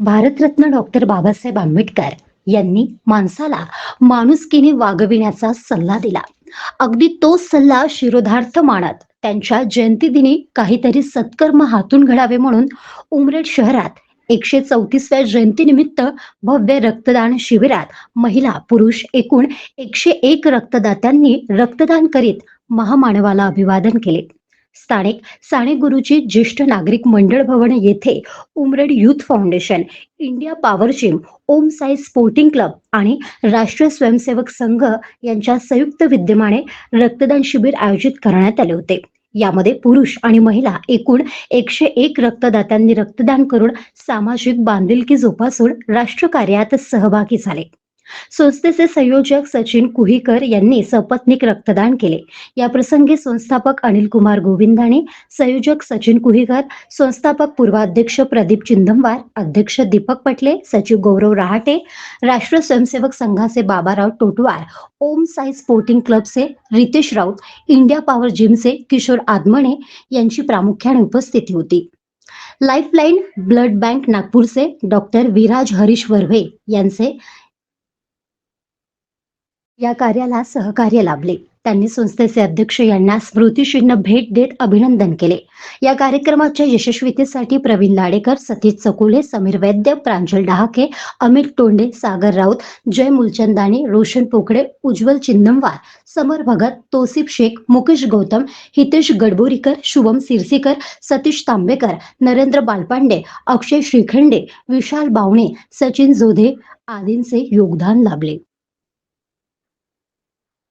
Bharat Ratna doctor Babasaheb Ambedkar यांनी माणसाला माणुसकीने वागविण्याचा सल्ला दिला. अगदी तोच सल्ला शिरोधार्थ मानत त्यांच्या जयंतीदिनी काहीतरी सत्कर्म हातून घडावे म्हणून उमरेड शहरात एकशे चौतीसव्या जयंतीनिमित्त भव्य रक्तदान शिबिरात महिला पुरुष एकूण एकशे एक रक्तदात्यांनी रक्तदान करीत महामानवाला अभिवादन केले. स्थानिक साने गुरुजी ज्येष्ठ नागरिक मंडळ भवन येथे Umred youth foundation India power gym Om Sai sporting club आणि राष्ट्रीय स्वयंसेवक संघ यांच्या संयुक्त विद्यमाने रक्तदान शिबिर आयोजित करण्यात आले होते. यामध्ये पुरुष आणि महिला एकूण एकशे एक रक्तदात्यांनी रक्तदान करून सामाजिक बांधिलकी जोपासून राष्ट्रकार्यात सहभागी झाले. संस्थेचे संयोजक सचिन कुहीकर यांनी सपत्नीक रक्तदान केले. या प्रसंगी संस्थापक अनिल कुमार गोविंदाने संयोजक सचिन कुहीकर संस्थापक पूर्वाध्यक्ष प्रदीप चिंदमवार अध्यक्ष दीपक पटले सचिव गौरव रहाटे राष्ट्रीय स्वयंसेवक संघाचे बाबाराव टोटवार ओम साई स्पोर्टिंग क्लबचे रितेश राऊत इंडिया पॉवर जिमचे किशोर आदमणे यांची प्रामुख्याने उपस्थिती होती. लाईफलाईन ब्लड बँक नागपूरचे डॉक्टर विराज हरीश वर्वे यांचे या कार्याला सहकार्य लाभले. त्यांनी संस्थेचे अध्यक्ष यांना स्मृतिचिन्ह भेट देत अभिनंदन केले. या कार्यक्रमाच्या यशस्वीतेसाठी प्रवीण लाडेकर सतीश चकुले समीर वैद्य प्रांजल डहाके अमित टोंडे सागर राऊत जय मुलचंदानी रोशन पोकळे उज्ज्वल चिन्नमवार समर भगत तोसिफ शेख मुकेश गौतम हितेश गडबोरीकर शुभम सिरसीकर सतीश तांबेकर नरेंद्र बालपांडे अक्षय श्रीखंडे विशाल बावणे सचिन जोधे आदींचे योगदान लाभले.